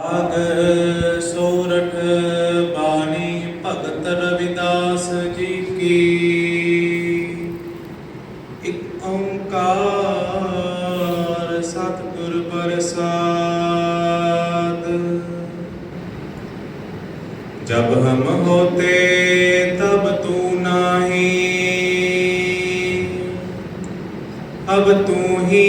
ਆਗ ਸੋਰਠ ਬਾਣੀ ਭਗਤ ਰਵਿਦਾਸ ਜੀ ਕੀ, ਇੱਕ ਓੰਕਾਰ ਸਤਿਗੁਰ ਪ੍ਰਸਾਦ। ਜਬ ਹਮ ਹੋਤੇ ਤਬ ਤੂੰ ਨਾਹੀ, ਅਬ ਤੂੰ ਹੀ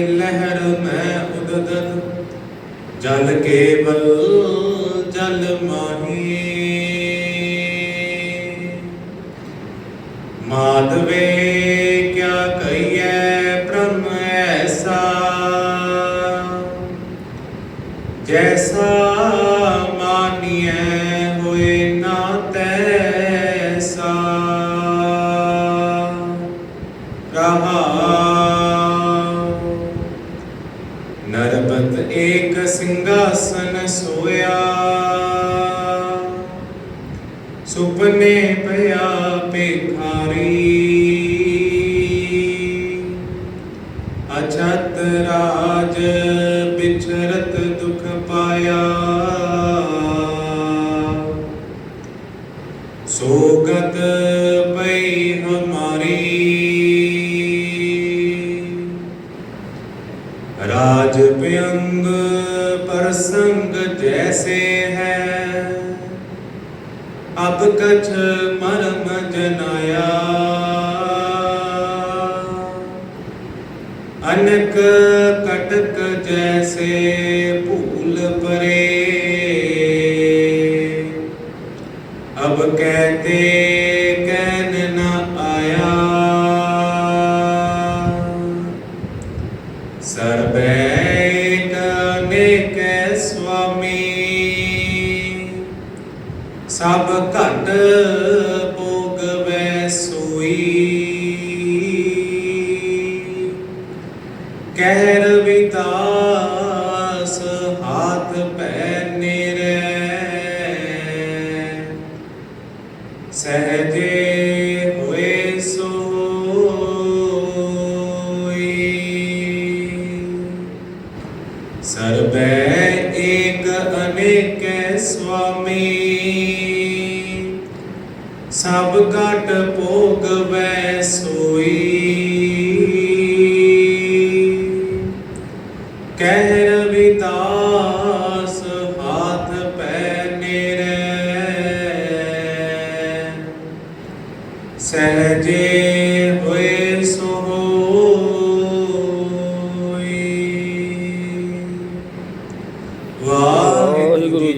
ਜਲ ਕੇਵਲ ਜਲ ਮਾਹੀ। ਮਾਧਵੇ ਕਿਆ ਕਹੀਐ ਬ੍ਰਹਮ ਐਸਾ? ਜੈਸਾ ਨਰਪਤ ਏਕ ਸਿੰਘਾਸਨ ਸੋਇਆ। ਸੁਪਨੇ ਪਿਆ ਭਿਖਾਰੀ ਅਚਤ ਰਾਜ ਵਿਚਰਤ ਦੁਖ ਪਾਇਆ। ਸੋਗਤ ਪਈ ਹਮਾਰੀ। ਰਾਜ ਪਿਯੰਗ ਪਰਸੰਗ ਜੈਸੇ ਹੈ। ਅਬ ਕਛ ਮਰਮ ਜਨਾਇਆ। ਅਨਕ ਕਟਕ ਜੈਸੇ ਭੂਲ ਪਰੇ। ਅਨੇਕ ਸੁਆਮੀ ਸਭ ਘਟ ਭੋਗਵੈ ਸੋਈ। ਕਹਿ ਰਵਿਦਾਸ ਹਾਥ ਪੈ ਨਿਰੈ ਸਹਜੇ ਅਨੇਕ ਸੁਆਮੀ। ਸਭ ਘਟ ਭੋਗਵੈ ਸੋਈ।